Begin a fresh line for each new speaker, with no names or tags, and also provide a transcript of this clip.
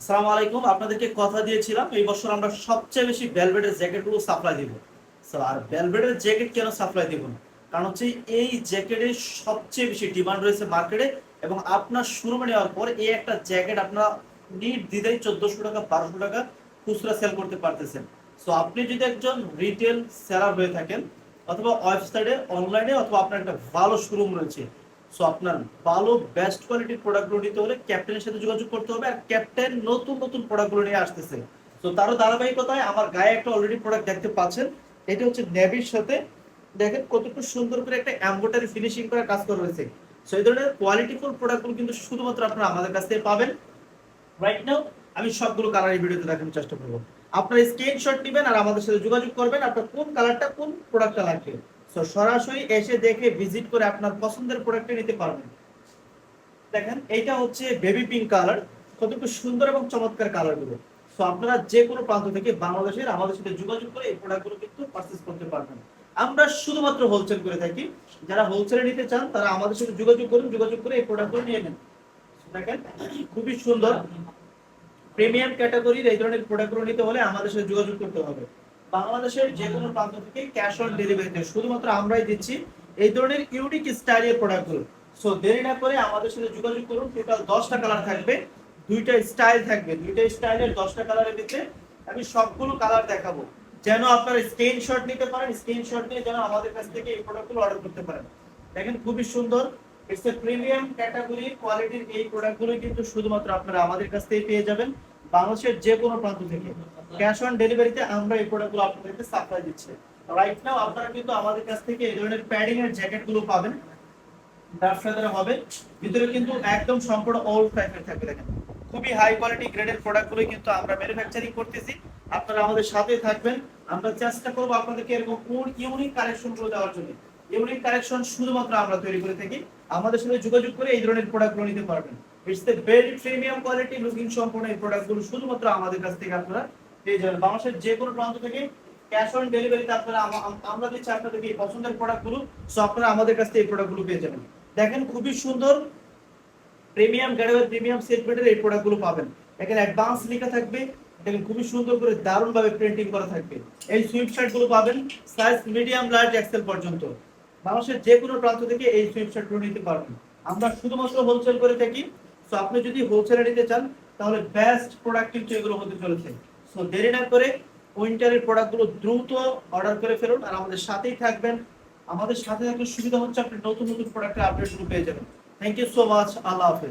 আসসালামু আলাইকুম, আপনাদেরকে কথা দিয়েছিলাম, এই বছর আমরা সবচেয়ে বেশি ভেলভেটের জ্যাকেটগুলো সাপ্লাই দিব। আর ভেলভেটের জ্যাকেট কেন সাপ্লাই দিব না? কারণ হচ্ছে এই জ্যাকেটের সবচেয়ে বেশি ডিমান্ড রয়েছে মার্কেটে এবং আপনার শোরুমে নেওয়ার পর এই একটা জ্যাকেট আপনারা দিতেই চোদ্দশো টাকা, বারোশো টাকা খুচরা সেল করতে পারতেছেন। সো আপনি যদি একজন রিটেল সেলার হয়ে থাকেন অথবা ওয়েবসাইটে অনলাইনে অথবা আপনার একটা ভালো শোরুম রয়েছে সো আপনার ভালো বেস্ট কোয়ালিটির প্রোডাক্টগুলো নিতে হলে ক্যাপ্টেনের সাথে যোগাযোগ করতে হবে আর ক্যাপ্টেন নতুন নতুন প্রোডাক্টগুলো নিয়ে আসতেছে। তো তারও ধারাবাহিকতায় আমার গায়ে একটা অলরেডি প্রোডাক্ট দেখতে পাচ্ছেন। এটা হচ্ছে নেভির সাথে। দেখেন কতটুকু সুন্দর করে একটা এমব্রয়ডারি ফিনিশিং করা কাজ করা রয়েছে সো এই ধরনের কোয়ালিটিফুল প্রোডাক্টগুলো কিন্তু শুধুমাত্র আপনারা আমাদের কাছ থেকে পাবেন। রাইট নাও আমি সবগুলো কালার এই ভিডিওতে দেখানোর চেষ্টা করব। আপনার স্ক্রিনশট নেবেন আর আমাদের সাথে যোগাযোগ করবেন আপনার কোন কালারটা কোন প্রোডাক্টটা লাগবে। সো সরাসরি এসে দেখে ভিজিট করে আপনার পছন্দের প্রোডাক্টটা নিতে পারবেন। দেখেন, এইটা হচ্ছে বেবি পিঙ্ক কালার কতটুকু সুন্দর এবং চমৎকার কালারগুলো সো আপনারা যে কোনো প্রান্ত থেকে বাংলাদেশের, আমাদের সাথে যোগাযোগ করে এই প্রোডাক্টগুলো কিন্তু পারচেস করতে পারবেন। আমরা শুধুমাত্র হোলসেল করে থাকি। যারা হোলসেলে নিতে চান, তারা আমাদের সাথে যোগাযোগ করুন, যোগাযোগ করে এই প্রোডাক্টগুলো নিয়ে নেন। দেখেন, খুবই সুন্দর। প্রিমিয়াম ক্যাটাগরির এই ধরনের প্রোডাক্টগুলো নিতে হলে আমাদের সাথে যোগাযোগ করতে হবে। বাংলাদেশের যে কোনো প্রান্ত থেকে ক্যাশ অন ডেলিভারিতে শুধুমাত্র আমরাই দিচ্ছি এই ধরনের ইউনিক স্টাইলের প্রোডাক্টগুলো সো দেরি না করে আমাদের সাথে যোগাযোগ করুন। টোটাল দশটা কালার থাকবে। দুইটা স্টাইল থাকবে। দুইটা স্টাইলের দশটা কালারের ভিতরে আমি সবগুলো কালার দেখাবো। যেন আপনারা স্ক্রিনশট নিতে পারেন স্ক্রিনশট নিয়ে যেন আমাদের কাছ থেকে এই প্রোডাক্টগুলো অর্ডার করতে পারেন। দেখেন, খুবই সুন্দর। ইটস এ প্রিমিয়াম ক্যাটাগরি কোয়ালিটির এই প্রোডাক্টগুলো কিন্তু শুধুমাত্র আপনারা আমাদের কাছ থেকে পেয়ে যাবেন। বাংলাদেশের যে কোনো প্রান্ত থেকে ক্যাশ অন ডেলিভারিতে আমরা এই প্রোডাক্টগুলো আপনাদেরকে সাপ্লাই দিচ্ছি। রাইট নাও আপনারা কিন্তু আমাদের কাছ থেকে এই ধরনের প্যাডিং এর জ্যাকেটগুলো পাবেন। ব্যবসা হবে। ভিতরে কিন্তু একদম সম্পূর্ণ ওল্ড টাইপের থাকবে দেখেন। খুবই হাই কোয়ালিটি গ্রেডের প্রোডাক্টগুলো কিন্তু আমরা ম্যানুফ্যাকচারিং করতেছি। আপনারা আমাদের সাথে থাকবেন। আমরা চেষ্টা করব আপনাদেরকে এরকম কোন ইউনিক কালেকশনগুলো দেওয়ার জন্য। ইউনিক কালেকশন শুধুমাত্র আমরা তৈরি করে থাকি। আমাদের সাথে যোগাযোগ করে এই ধরনের প্রোডাক্টগুলো নিতে পারবেন। It's the very premium quality looking সম্পূর্ণ এই প্রোডাক্টগুলো শুধুমাত্র আমাদের কাছ থেকে আপনারা পেয়ে যাবেন। বাংলাদেশের যে কোনো প্রান্ত থেকে ক্যাশ অন ডেলিভারি আম- আমরা দিচ্ছি আপনাদেরকে এই পছন্দের প্রোডাক্টগুলো সো আপনারা আমাদের কাছ থেকে এই প্রোডাক্টগুলো পেয়ে যাবেন। দেখেন খুবই সুন্দর প্রিমিয়াম গ্যাডওয়ের প্রিমিয়াম সেট বেডের এই প্রোডাক্টগুলো পাবেন। এখানে অ্যাডভান্স লেখা থাকবে, দেখেন খুবই সুন্দর করে দারুণ ভাবে প্রিন্টিং করা থাকবে। এই সুইপ শার্টগুলো পাবেন সাইজ মিডিয়াম লার্জ এক্সেল পর্যন্ত। বাংলাদেশের যে কোনো প্রান্ত থেকে এই সুইপ শার্টগুলো নিতে পারবেন। আমরা শুধুমাত্র হোলসেল করে থাকি সো আপনি যদি হোলসেলে নিতে চান, তাহলে বেস্ট প্রোডাক্ট কিন্তু এগুলো হতে চলেছে। সো দেরি না করে উইন্টারের প্রোডাক্টগুলো দ্রুত অর্ডার করে ফেলুন আর আমাদের সাথেই থাকবেন। আমাদের সাথে থাকলে সুবিধা হচ্ছে আপনি নতুন নতুন প্রোডাক্টের আপডেটগুলো পেয়ে যাবেন। থ্যাংক ইউ সো মাচ আল্লাহ হাফেজ।